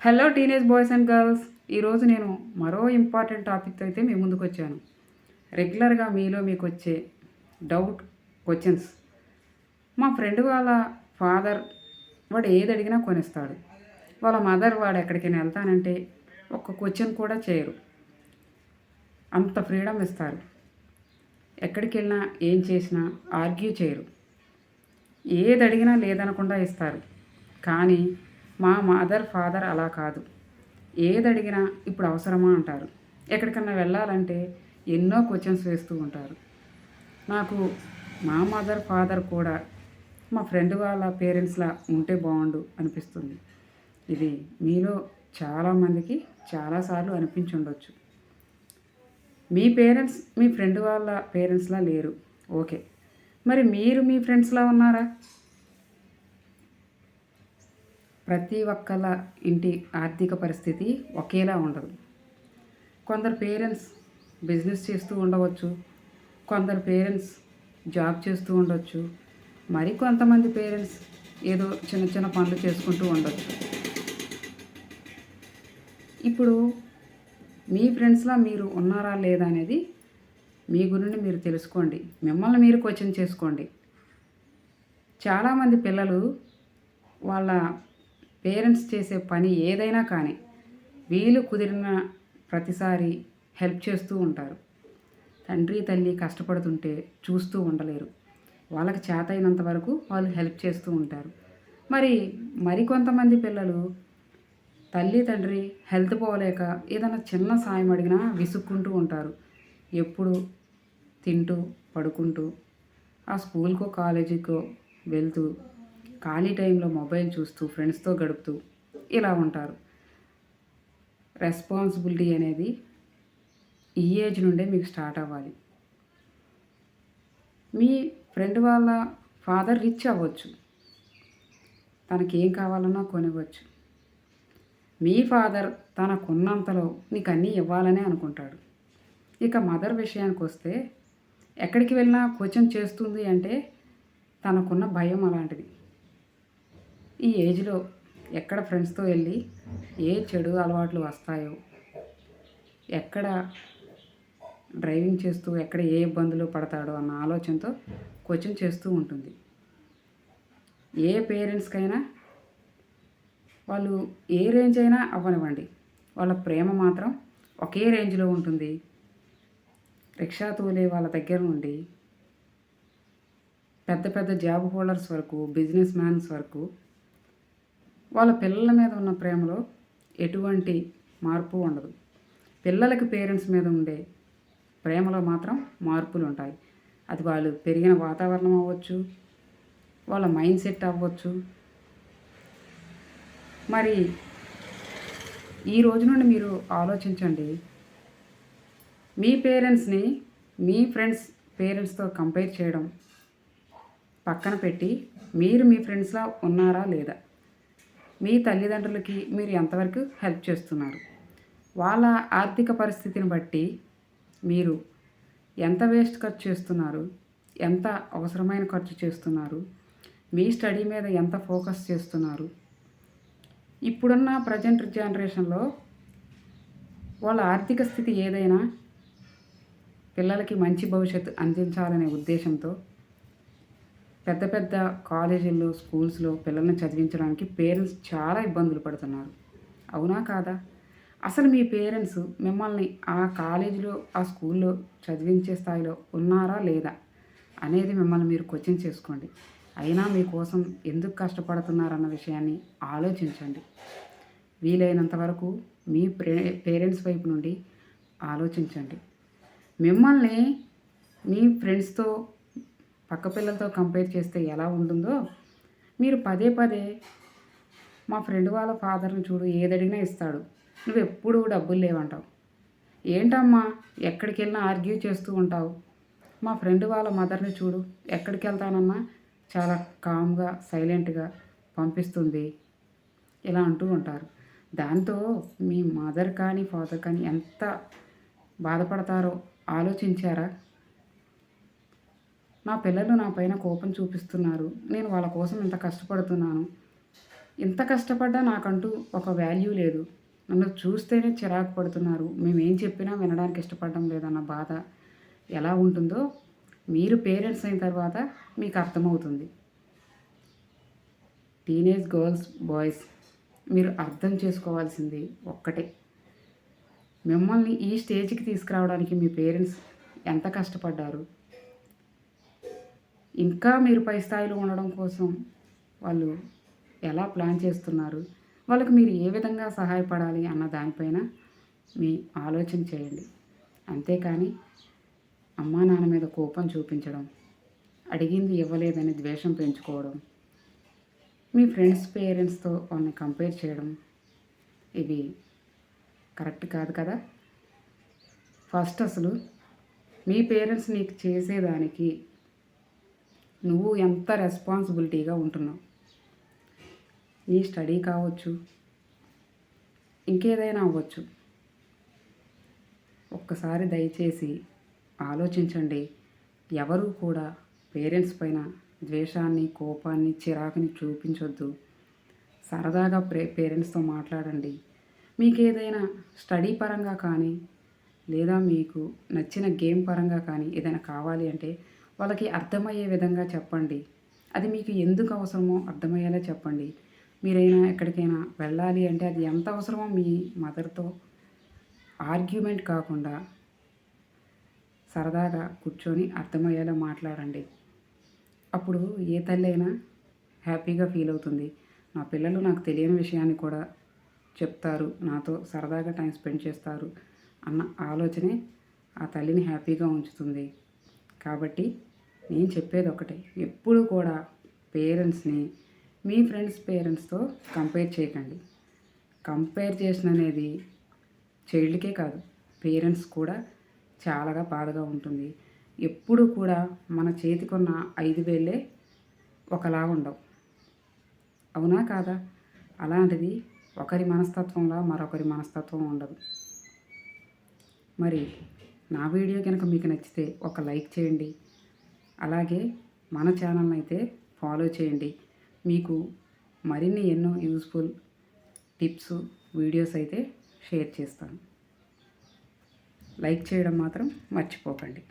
Hello teenage boys and girls ఈరోజు నేను మరో ఇంపార్టెంట్ టాపిక్తో అయితే మీ ముందుకు వచ్చాను. రెగ్యులర్గా మీలో మీకు వచ్చే డౌట్ క్వశ్చన్స్ మా ఫ్రెండ్ వాళ్ళ ఫాదర్ వాడు ఏది అడిగినా కొనిస్తాడు. వాళ్ళ మదర్ వాడు ఎక్కడికైనా వెళ్తానంటే ఒక్క క్వశ్చన్ కూడా చేయరు. అంత ఫ్రీడమ్ ఇస్తారు. ఎక్కడికి వెళ్ళినా ఏం చేసినా ఆర్గ్యూ చేయరు. ఏది అడిగినా లేదనకుండా ఇస్తారు. కానీ మా మదర్ ఫాదర్ అలా కాదు. ఏది అడిగినా ఇప్పుడు అవసరమా అంటారు. ఎక్కడికన్నా వెళ్ళాలంటే ఎన్నో క్వశ్చన్స్ వేస్తూ ఉంటారు. నాకు మా మదర్ ఫాదర్ కూడా మా ఫ్రెండ్ వాళ్ళ పేరెంట్స్లా ఉంటే బాగుండు అనిపిస్తుంది. ఇది మీలో చాలామందికి చాలాసార్లు అనిపించి ఉండొచ్చు. మీ పేరెంట్స్ మీ ఫ్రెండ్ వాళ్ళ పేరెంట్స్లా లేరు. ఓకే. మరి మీరు మీ ఫ్రెండ్స్లా ఉన్నారా? ప్రతి ఒక్కళ్ళ ఇంటి ఆర్థిక పరిస్థితి ఒకేలా ఉండదు. కొందరు పేరెంట్స్ బిజినెస్ చేస్తూ ఉండవచ్చు. కొందరు పేరెంట్స్ జాబ్ చేస్తూ ఉండొచ్చు. మరి కొంతమంది పేరెంట్స్ ఏదో చిన్న చిన్న పనులు చేసుకుంటూ ఉండొచ్చు. ఇప్పుడు మీ ఫ్రెండ్స్లా మీరు ఉన్నారా లేదా అనేది మీ గురించి మీరు తెలుసుకోండి. మిమ్మల్ని మీరు క్వశ్చన్ చేసుకోండి. చాలామంది పిల్లలు వాళ్ళ పేరెంట్స్ చేసే పని ఏదైనా కానీ వీలు కుదిరిన ప్రతిసారి హెల్ప్ చేస్తూ ఉంటారు. తండ్రి తల్లి కష్టపడుతుంటే చూస్తూ ఉండలేరు. వాళ్ళకి చేత అయినంత వరకు వాళ్ళు హెల్ప్ చేస్తూ ఉంటారు. మరి మరికొంతమంది పిల్లలు తల్లి తండ్రి హెల్త్ పోలేక ఏదైనా చిన్న సాయం అడిగినా విసుక్కుంటూ ఉంటారు. ఎప్పుడు తింటూ పడుకుంటూ ఆ స్కూల్కో కాలేజీకో వెళ్తూ ఖాళీ టైంలో మొబైల్ చూస్తూ ఫ్రెండ్స్తో గడుపుతూ ఇలా ఉంటారు. రెస్పాన్సిబిలిటీ అనేది ఈ ఏజ్ నుండే మీకు స్టార్ట్ అవ్వాలి. మీ ఫ్రెండ్ వాళ్ళ ఫాదర్ రిచ్ అవ్వచ్చు. తనకి ఏం కావాలన్నా కొనివ్వచ్చు. మీ ఫాదర్ తనకున్నంతలో నీకు అన్నీ ఇవ్వాలనే అనుకుంటాడు. ఇక మదర్ విషయానికి వస్తే ఎక్కడికి వెళ్ళినా క్వశ్చన్ చేస్తుంది అంటే తనకున్న భయం అలాంటిది. ఈ ఏజ్లో ఎక్కడ ఫ్రెండ్స్తో వెళ్ళి ఏ చెడు అలవాట్లు వస్తాయో ఎక్కడ డ్రైవింగ్ చేస్తూ ఎక్కడ ఏ ఇబ్బందులు పడతాడో అన్న ఆలోచనతో క్వశ్చన్ చేస్తూ ఉంటుంది. ఏ పేరెంట్స్కైనా వాళ్ళు ఏ రేంజ్ అయినా అవ్వనివ్వండి. వాళ్ళ ప్రేమ మాత్రం ఒకే రేంజ్లో ఉంటుంది. రిక్షా తోలే వాళ్ళ దగ్గర నుండి పెద్ద పెద్ద జాబ్ హోల్డర్స్ వరకు బిజినెస్ మ్యాన్స్ వరకు వాళ్ళ పిల్లల మీద ఉన్న ప్రేమలో ఎటువంటి మార్పు ఉండదు. పిల్లలకి పేరెంట్స్ మీద ఉండే ప్రేమలో మాత్రం మార్పులు ఉంటాయి. అది వాళ్ళు పెరిగిన వాతావరణం అవ్వచ్చు వాళ్ళ మైండ్ సెట్ అవ్వచ్చు. మరి ఈ రోజు నుండి మీరు ఆలోచించండి. మీ పేరెంట్స్ని మీ ఫ్రెండ్స్ పేరెంట్స్తో కంపేర్ చేయడం పక్కన పెట్టి మీరు మీ ఫ్రెండ్స్లా ఉన్నారా లేదా? మీ తల్లిదండ్రులకి మీరు ఎంతవరకు హెల్ప్ చేస్తున్నారు? వాళ్ళ ఆర్థిక పరిస్థితిని బట్టి మీరు ఎంత వేస్ట్ ఖర్చు చేస్తున్నారు? ఎంత అవసరమైన ఖర్చు చేస్తున్నారు? మీ స్టడీ మీద ఎంత ఫోకస్ చేస్తున్నారు? ఇప్పుడున్న ప్రజెంట్ జనరేషన్లో వాళ్ళ ఆర్థిక స్థితి ఏదైనా పిల్లలకి మంచి భవిష్యత్తు అందించాలనే ఉద్దేశంతో పెద్ద పెద్ద కాలేజీల్లో స్కూల్స్లో పిల్లల్ని చదివించడానికి పేరెంట్స్ చాలా ఇబ్బందులు పడుతున్నారు. అవునా కాదా? అసలు మీ పేరెంట్స్ మిమ్మల్ని ఆ కాలేజీలో ఆ స్కూల్లో చదివించే స్థాయిలో ఉన్నారా లేదా అనేది మిమ్మల్ని మీరు క్వశ్చన్ చేసుకోండి. అయినా మీకోసం ఎందుకు కష్టపడుతున్నారన్న విషయాన్ని ఆలోచించండి. వీలైనంత వరకు మీ పేరెంట్స్ వైపు నుండి ఆలోచించండి. మిమ్మల్ని మీ ఫ్రెండ్స్తో పక్క పిల్లలతో కంపేర్ చేస్తే ఎలా ఉంటుందో మీరు పదే పదే మా ఫ్రెండ్ వాళ్ళ ఫాదర్ని చూడు ఏదడిగినా ఇస్తాడు. నువ్వు ఎప్పుడూ డబ్బులు లేవంటావు. ఏంటమ్మా ఎక్కడికి వెళ్ళినా ఆర్గ్యూ చేస్తూ ఉంటావు. మా ఫ్రెండ్ వాళ్ళ మదర్ని చూడు ఎక్కడికి వెళ్తానన్నా చాలా కామ్గా సైలెంట్గా పంపిస్తుంది. ఇలా అంటూ ఉంటారు. దాంతో మీ మదర్ కానీ ఫాదర్ కానీ ఎంత బాధపడతారో ఆలోచించారా? నా పిల్లలు నా పైన కోపం చూపిస్తున్నారు. నేను వాళ్ళ కోసం ఇంత కష్టపడుతున్నాను. ఇంత కష్టపడ్డా నాకంటూ ఒక వాల్యూ లేదు. నన్ను చూస్తేనే చిరాకు పడుతున్నారు. మేమేం చెప్పినా వినడానికి ఇష్టపడడం లేదన్న బాధ ఎలా ఉంటుందో మీరు పేరెంట్స్ అయిన తర్వాత మీకు అర్థమవుతుంది. టీనేజ్ గర్ల్స్ బాయ్స్ మీరు అర్థం చేసుకోవాల్సింది ఒక్కటే. మిమ్మల్ని ఈ స్టేజ్కి తీసుకురావడానికి మీ పేరెంట్స్ ఎంత కష్టపడ్డారు? ఇంకా మీరు పై స్థాయిలో ఉండడం కోసం వాళ్ళు ఎలా ప్లాన్ చేస్తున్నారు? వాళ్ళకి మీరు ఏ విధంగా సహాయపడాలి అన్న దానిపైన మీ ఆలోచన చేయండి. అంతేకాని అమ్మా నాన్న మీద కోపం చూపించడం అడిగింది ఇవ్వలేదని ద్వేషం పెంచుకోవడం మీ ఫ్రెండ్స్ పేరెంట్స్తో వాళ్ళని కంపేర్ చేయడం ఇవి కరెక్ట్ కాదు కదా? ఫస్ట్ అసలు మీ పేరెంట్స్ నీకు చేసేదానికి నువ్వు ఎంత రెస్పాన్సిబిలిటీగా ఉంటున్నావు? నీ స్టడీ కావచ్చు ఇంకేదైనా అవ్వచ్చు. ఒక్కసారి దయచేసి ఆలోచించండి. ఎవరు కూడా పేరెంట్స్ పైన ద్వేషాన్ని కోపాన్ని చిరాకుని చూపించొద్దు. సరదాగా ప్రే పేరెంట్స్తో మాట్లాడండి. మీకు ఏదైనా స్టడీ పరంగా కానీ లేదా మీకు నచ్చిన గేమ్ పరంగా కానీ ఏదైనా కావాలి అంటే వాళ్ళకి అర్థమయ్యే విధంగా చెప్పండి. అది మీకు ఎందుకు అవసరమో అర్థమయ్యేలా చెప్పండి. మీరైనా ఎక్కడికైనా వెళ్ళాలి అంటే అది ఎంత అవసరమో మీ మదర్తో ఆర్గ్యుమెంట్ కాకుండా సరదాగా కూర్చొని అర్థమయ్యేలా మాట్లాడండి. అప్పుడు ఏ తల్లి అయినా హ్యాపీగా ఫీల్ అవుతుంది. నా పిల్లలు నాకు తెలియని విషయాన్ని కూడా చెప్తారు. నాతో సరదాగా టైం స్పెండ్ చేస్తారు అన్న ఆలోచనే ఆ తల్లిని హ్యాపీగా ఉంచుతుంది. కాబట్టి నేను చెప్పేది ఒకటే. ఎప్పుడు కూడా పేరెంట్స్ని మీ ఫ్రెండ్స్ పేరెంట్స్తో కంపేర్ చేయకండి. కంపేర్ చేసిన అనేది చైల్డ్కే కాదు పేరెంట్స్ కూడా చాలాగా బాధగా ఉంటుంది. ఎప్పుడు కూడా మన చేతికున్న ఐదు వేలే ఒకలా ఉండవు. అవునా కాదా? అలాంటిది ఒకరి మనస్తత్వంలో మరొకరి మనస్తత్వం ఉండదు. మరి నా వీడియో కనుక మీకు నచ్చితే ఒక లైక్ చేయండి. అలాగే మన ఛానల్ అయితే ఫాలో చేయండి. మీకు మరిన్ని ఎన్నో యూస్ఫుల్ టిప్స్ వీడియోస్ అయితే షేర్ చేస్తాను. లైక్ చేయడం మాత్రం మర్చిపోకండి.